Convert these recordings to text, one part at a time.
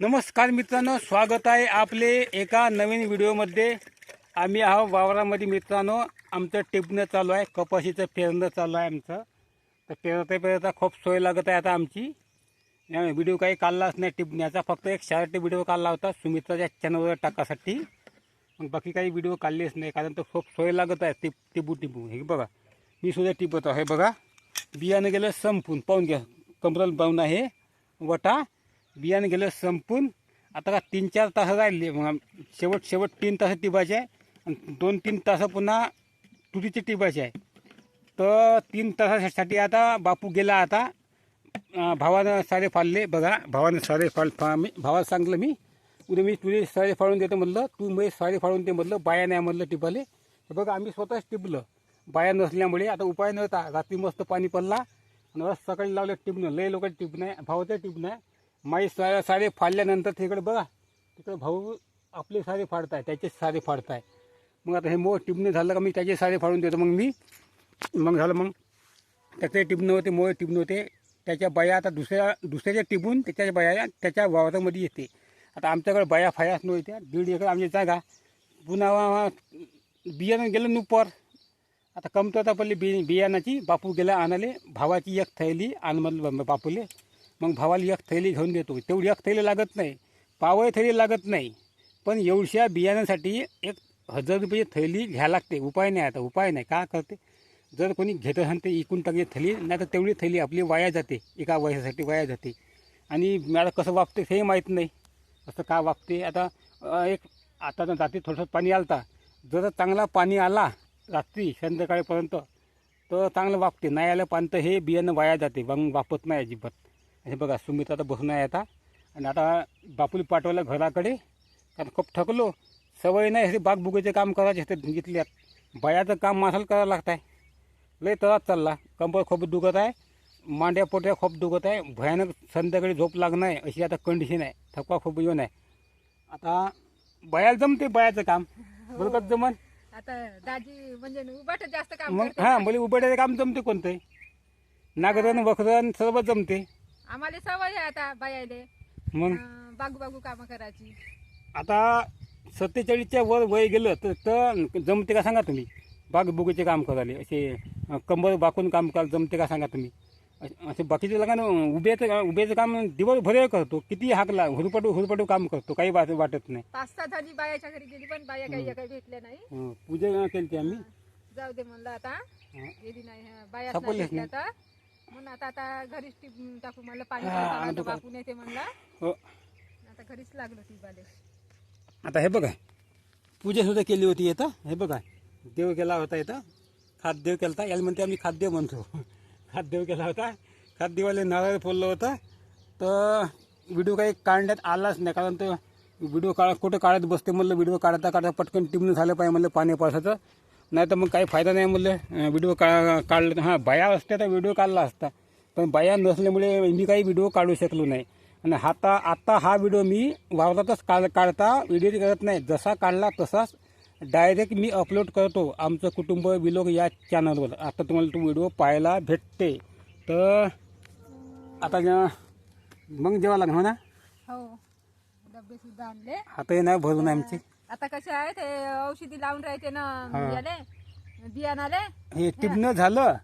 नमस्कार मित्रांनो स्वागत आहे आपले एका नवीन व्हिडिओमध्ये. आम्ही आहो वावरामध्ये मित्रांनो आमचं टिपणं चालू आहे कपाशीचं पेरणं चालू आहे आमचं. तर पेरता पेरता खूप सोय लागत आहे आता आमची. व्हिडिओ काही काढलाच नाही टिपण्याचा फक्त एक शर्ट व्हिडिओ काढला होता सुमित्राच्या चॅनलवर टाकासाठी. मग बाकी काही व्हिडिओ काढलेच नाही कारण तो खूप सोय लागत आहे टिप टिपू टिपू. हे बघा मी सुद्धा टिपत आहे बघा. बियाणं गेलं संपून पाहून घ्या कमरल बाहून आहे वटा. बियाणं गेलं संपून आता का तीन चार तास राहिले. मग शेवट शेवट तीन तास टिपायचे आहे. आणि दोन तीन तास पुन्हा तुरीचे टिपायचे आहे. तर तीन तासासाठी आता बापू गेला आता. भावानं सारे फाडले. बघा भावानं सारे फाड फा मी भावाला सांगलं मी. उद्या मी तुझे सारे फाडून देतो म्हणलं. तू मी सारे फाडून दे म्हणलं. बाया नाही म्हणलं टिपाले. तर बघा आम्ही स्वतःच टिपलं. बाया नसल्यामुळे आता उपाय नव्हता. रात्री मस्त पाणी पडला. आणि सकाळी लावलं टिपणं. लय लोक टिपणं आहे. भावाचं टिपणं आहे. माई सा सारे फाडल्यानंतर तिकडे बघा तिकडे भाऊ आपले सारे फाडताय त्याचे सारे फाडताय. मग आता हे मो टिबणं झालं का मी त्याचे सारे फाडून देतो. मग मी मग झालं मग त्याचे टिपणं होते मोळे टिपणं होते. त्याच्या बाया आता दुसऱ्या दुसऱ्याच्या टिबून त्याच्या बाया त्याच्या वावरामध्ये येते. आता आमच्याकडे बाया फायाच नव्हत्या दीड एकर आमची जागा. पुन्हा बियाणं गेलं नुपर. आता कमतरता पडली बि बियाणाची. बापू गेला आणाले भावाची एक थैली आण म्हणलं बापूले. मग भावाला एक थैली घेऊन देतो. तेवढी एक थैली लागत नाही. पावळ थैली लागत नाही. पण एवढ्या बियाण्यासाठी एक हजार रुपये थैली घ्या लागते. उपाय नाही आता उपाय नाही. का करते? जर कोणी घेत असेल ते इकून टाकली थैली नाही तर तेवढी थैली आपली वाया जाते. एका वयासाठी वाया जाते. आणि मला कसं वागते हे माहीत नाही. असं का वागते? आता एक आता रात्री थोडंसं पाणी आलता. जर चांगला पाणी आला रात्री संध्याकाळपर्यंत तर चांगलं वापते नाही आलं पाणी तर हे बियाणं वाया जाते. मग वापत नाही अजिबात. हे बघा सुमित आता बसून आहे आता. आणि आता बापूला पाठवलं घराकडे. कारण खूप थकलो. सवय नाही हे बागबुगीचे काम करायचे असते घेतल्यात. बायाचं काम मासाला करावं लागत आहे लय तरात चालला. कंबर खूप दुखत आहे. मांड्या पोट्या खूप दुखत आहे. भयानक संध्याकाळी झोप लागणं आहे. अशी आता कंडिशन आहे. थकवा खूप येऊन आहे. आता बायाला जमते बायाचं काम. बरोबर जमन. आता दाजी म्हणजे उभाट जास्त काम मग. हां मला उभं काम जमते कोणतंही नागरण वखरण सर्व जमते आम्हाला सवय आहे आता बायाले. मग? अं, बागू बागू काम करायची. आता सत्तेचाळीसच्या वर वय गेलं तर तर जमते का सांगा तुम्ही? बागबुगीचे काम करायला असे अं, कंबर बाकून काम करायला जमते का सांगा तुम्ही? असे- असे बाकीचे लगा ना उभ्याचं उभ्याचं काम दिवसभर करतो किती हाकला हुरपटू हुरपटू काम करतो काही वाट वाटत नाही. पाच सहा जणी बायाच्या घरी गेली पण बाया काही काही भेटल्या नाही. पूजा केली ती आम्ही? जाऊ दे म्हणलं आता. गेली नाही बायाच सापडलेच नाही भेटल्या आता म्हणून आता आता घरीच टिपून टाकू. म्हणलं पाणी हा, आणतो का? येते म्हणलं. हो. आता घरीच लागलो ती बाले. आता हे बघा. पूजासुद्धा केली होती येतं हे बघा. देव केला होता इथं. खाद्यदेव केला होता याला म्हणते आम्ही खाद्य म्हणतो. खाद्यदेव केला होता. खाद्यवाले नारळ फोडलं होतं. तर व्हिडिओ काही काढण्यात आलाच नाही. कारण तो व्हिडिओ काढ कुठं काढत बसते म्हणलं. व्हिडिओ काढता काढता पटकन टिमणं झालं पाहिजे म्हणलं पाणी पावसाचं. नाही तर मग काही फायदा नाही म्हणलं. व्हिडिओ का काढलं हां बाया असत्या तर व्हिडिओ काढला असता. पण बाया नसल्यामुळे मी काही व्हिडिओ काढू शकलो नाही. आणि आता आता हा व्हिडिओ मी वावरातच काढ काढता व्हिडिओ करत नाही. जसा काढला तसाच डायरेक्ट मी अपलोड करतो. आमचं कुटुंब विलोक या चॅनलवर आता तुम्हाला तो व्हिडिओ पाहायला भेटते. तर आता मग जेव्हा लागणार ना? हो. डबे सुद्धा आणले. हातही नाही भरून आमचे. आता कसे आहे ते औषधी लावून राहते ना हा. याले बियाणाले. हे टिपणं झालं.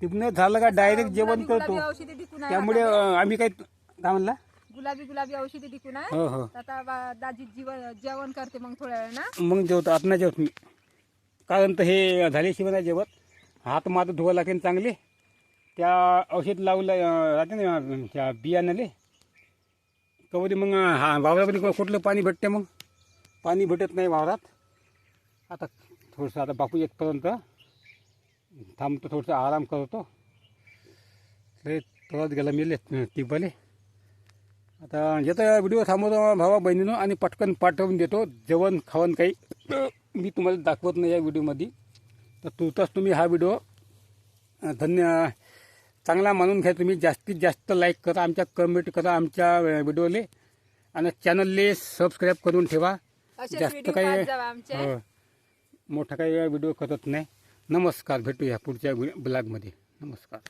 टिपणं झालं का डायरेक्ट जेवण गुलाबी करतो. गुलाबी औषधी आहे त्यामुळे अं, आम्ही काही काय म्हणला? गुलाबी गुलाबी औषधी दिकून आहे. हो हो. आता बा- दाजी जीवन जेवण करते मग थोड्या वेळ ना मग जेवतो आता नाही जेवत मी. कारण तर हे झाल्याशिवाय नाही जेवत. हात मात धुवा लागेल चांगले. त्या औषध लावलं अं, राहते ना अं, त्या बियाण्याले. कवरी मग अं, हा वावरामध्ये कुठलं पाणी भेटते मग? पाणी भेटत नाही वावरात. आता थोडंसं आता बापू येतपर्यंत थांबतो थोडंसं आराम करतो. लय परत गेला मिले टिपले आता येतं व्हिडिओ थांबवतो भावा बहिणीनं आणि पटकन पाठवून देतो. जेवण खावण काही मी तुम्हाला दाखवत नाही या व्हिडिओमध्ये. तर तुर्तास तुम्ही हा व्हिडिओ धन्य चांगला मानून घ्या तुम्ही. जास्तीत जास्त लाईक करा आमच्या कमेंट करा आमच्या व्हिडिओले. आणि चॅनलले सबस्क्राईब करून ठेवा. जास्त काही हो. मोठा काही व्हिडिओ करत नाही. नमस्कार भेटूया पुढच्या ब्लॉगमध्ये. नमस्कार.